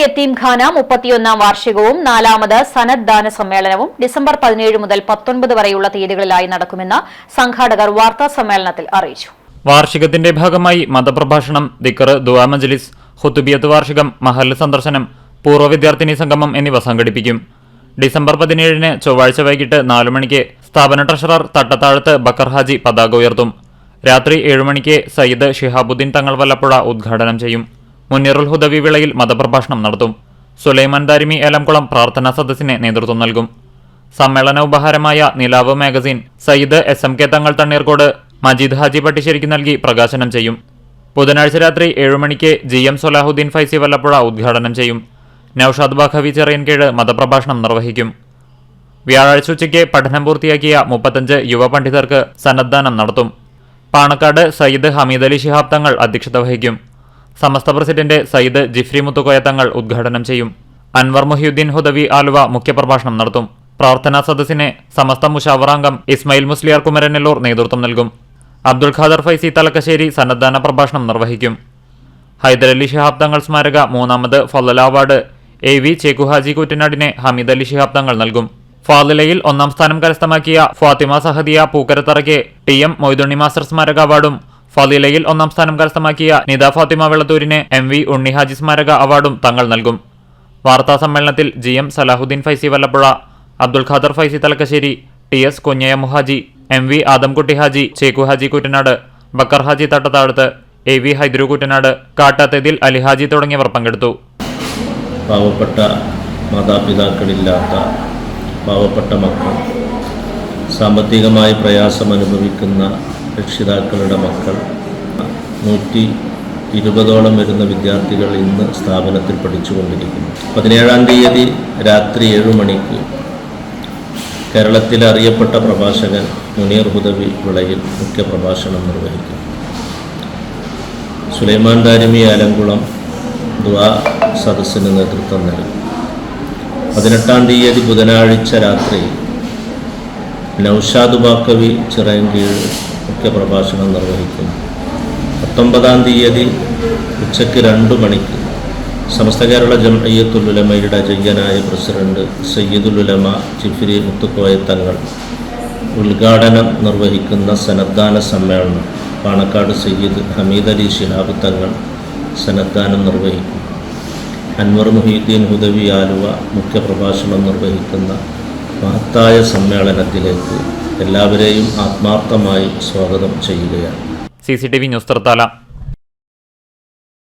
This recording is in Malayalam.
യത്തീംഖാന മുപ്പത്തിയൊന്നാം വാർഷികവും നാലാമത് സനദ് ദാന സമ്മേളനവും ഡിസംബർ പതിനേഴ് മുതൽ പത്തൊൻപത് വരെയുള്ള തീയതികളിലായി നടക്കുമെന്ന് സംഘാടകർ വാർത്താ സമ്മേളനത്തിൽ അറിയിച്ചു. വാർഷികത്തിന്റെ ഭാഗമായി മതപ്രഭാഷണം ദിക്കർ ദുആ മജ്ലിസ് ഹുത്തുബിയത്ത് വാർഷികം മഹൽ സന്ദർശനം പൂർവ വിദ്യാർത്ഥിനി സംഗമം എന്നിവ സംഘടിപ്പിക്കും. ഡിസംബർ പതിനേഴിന് ചൊവ്വാഴ്ച വൈകിട്ട് നാലു മണിക്ക് സ്ഥാപന ട്രഷറർ തട്ടത്താഴത്ത് ബക്കർ ഹാജി പതാക ഉയർത്തും. രാത്രി ഏഴുമണിക്ക് സയ്യിദ് ഷിഹാബുദ്ദീൻ തങ്ങൾ വല്ലപ്പുഴ ഉദ്ഘാടനം ചെയ്യും. മുനീറുൽ ഹുദവി വിളയിൽ മതപ്രഭാഷണം നടത്തും. സുലൈമാൻ ദാരിമി ഏലംകുളം പ്രാർത്ഥനാ സദസ്സിന് നേതൃത്വം നൽകും. സമ്മേളന ഉപഹാരമായ Nilavu magazine Sayyid S M K Thangal Thanneerkode Majeed Haji പട്ടിശ്ശേരിക്ക് നൽകി പ്രകാശനം ചെയ്യും. ബുധനാഴ്ച രാത്രി മണിക്ക് ജി എം സൊലാഹുദ്ദീൻ ഫൈസി വല്ലപ്പുഴ ഉദ്ഘാടനം ചെയ്യും. നൌഷാദ് ബാഖവി ചെറിയൻ ചെറിയൻകീഴ് മതപ്രഭാഷണം നിർവഹിക്കും. വ്യാഴാഴ്ച ഉച്ചയ്ക്ക് പഠനം പൂർത്തിയാക്കിയ മുപ്പത്തഞ്ച് യുവ പണ്ഡിതർക്ക് സന്നദ്ധാനം നടത്തും. പാണക്കാട് സയ്യിദ് ഹമീദ് അലി ശിഹാബ് തങ്ങൾ അധ്യക്ഷത വഹിക്കും. സമസ്ത പ്രസിഡന്റ് സയ്യിദ് ജിഫ്രി മുത്തുക്കോയ തങ്ങൾ ഉദ്ഘാടനം ചെയ്യും. അൻവർ മുഹിയുദ്ദീൻ ഹുദവി ആലുവ മുഖ്യപ്രഭാഷണം നടത്തും. പ്രാർത്ഥനാ സദസ്സിന് സമസ്ത മുഷാവറാംഗം ഇസ്മായിൽ മുസ്ലിയാർ കുമരനെല്ലൂർ നേതൃത്വം നൽകും. അബ്ദുൽ ഖാദർ ഫൈസി തലക്കശ്ശേരി സന്നദ്ധാന പ്രഭാഷണം നിർവഹിക്കും. ഹൈദരലി ഷിഹാബ് തങ്ങൾ സ്മാരക മൂന്നാമത് Falala award A V Chekkuhaji കുറ്റനാടിനെ Hameed Ali Shihab Thangal നൽകും. ഫാദിലയിൽ ഒന്നാം സ്ഥാനം കരസ്ഥമാക്കിയ ഫാത്തിമ സഹദിയ പൂക്കരത്തറയ്ക്ക് ടി എം മൊയ്തുണ്ണി മാസ്റ്റർ സ്മാരക അവാർഡും ഫാദിലയിൽ ഒന്നാം സ്ഥാനം കരസ്ഥമാക്കിയ നിത ഫാത്തിമ വെള്ളത്തൂരിന് എം വി ഉണ്ണിഹാജി സ്മാരക അവാർഡും തങ്ങൾ നൽകും. വാർത്താ സമ്മേളനത്തിൽ G M Salahuddin Faizy Vallappuzha Abdul Khader Faizy Thalakkassery T S Kunjaya Muhaji M V Adamkutty Haji Chekku Haji Kuttanad Bakkar Haji Thattathazhath A V Haidru Kuttanad കാട്ടാത്തതിൽ Alihaji തുടങ്ങിയവർ പങ്കെടുത്തു. പാവപ്പെട്ട മാതാപിതാക്കളില്ലാത്ത പാവപ്പെട്ട മക്കൾ സാമ്പത്തികമായി പ്രയാസം അനുഭവിക്കുന്ന രക്ഷിതാക്കളുടെ മക്കൾ. നൂറ്റി ഇരുപതോളം വരുന്ന വിദ്യാർത്ഥികൾ ഇന്ന് സ്ഥാപനത്തിൽ പഠിച്ചുകൊണ്ടിരിക്കുന്നു. പതിനേഴാം തീയതി രാത്രി ഏഴ് മണിക്ക് കേരളത്തിലെ അറിയപ്പെട്ട പ്രഭാഷകൻ മുനീർ ഹുദവി വിളയിൽ മുഖ്യപ്രഭാഷണം നിർവഹിക്കും. സുലൈമാൻ ദാരിമി ആലങ്കുളം ദ്വാ സദസ്സിന് നേതൃത്വം നൽകി. പതിനെട്ടാം തീയതി ബുധനാഴ്ച രാത്രി നൌഷാദ് ബാക്കവി ചിറയൻകീഴ് മുഖ്യപ്രഭാഷണം നിർവഹിക്കും പത്തൊമ്പതാം തീയതി ഉച്ചയ്ക്ക് രണ്ട് മണിക്ക് സമസ്ത കേരള ജംഅയ്യത്തുൽ അജയ്യനായ ജയ്യനായ പ്രസിഡന്റ് സയ്യിദുൽ ചിഫിരി മുത്തുക്കോയ തങ്ങൾ ഉദ്ഘാടനം നിർവഹിക്കുന്ന സന്നദ്ധാന സമ്മേളനം പാണക്കാട് സയ്യിദ് ഹമീദ് അലി ശിഹാബ് തങ്ങൾ സന്നദ്ധാനം നിർവഹിക്കും. അൻവർ മുഹീദ്ദീൻ ഹുദവി ആലുവ മുഖ്യപ്രഭാഷണം നിർവഹിക്കുന്ന മഹത്തായ സമ്മേളനത്തിലേക്ക് എല്ലാവരെയും ആത്മാർത്ഥമായി സ്വാഗതം ചെയ്യുകയാണ്. C C T V news Thrithala.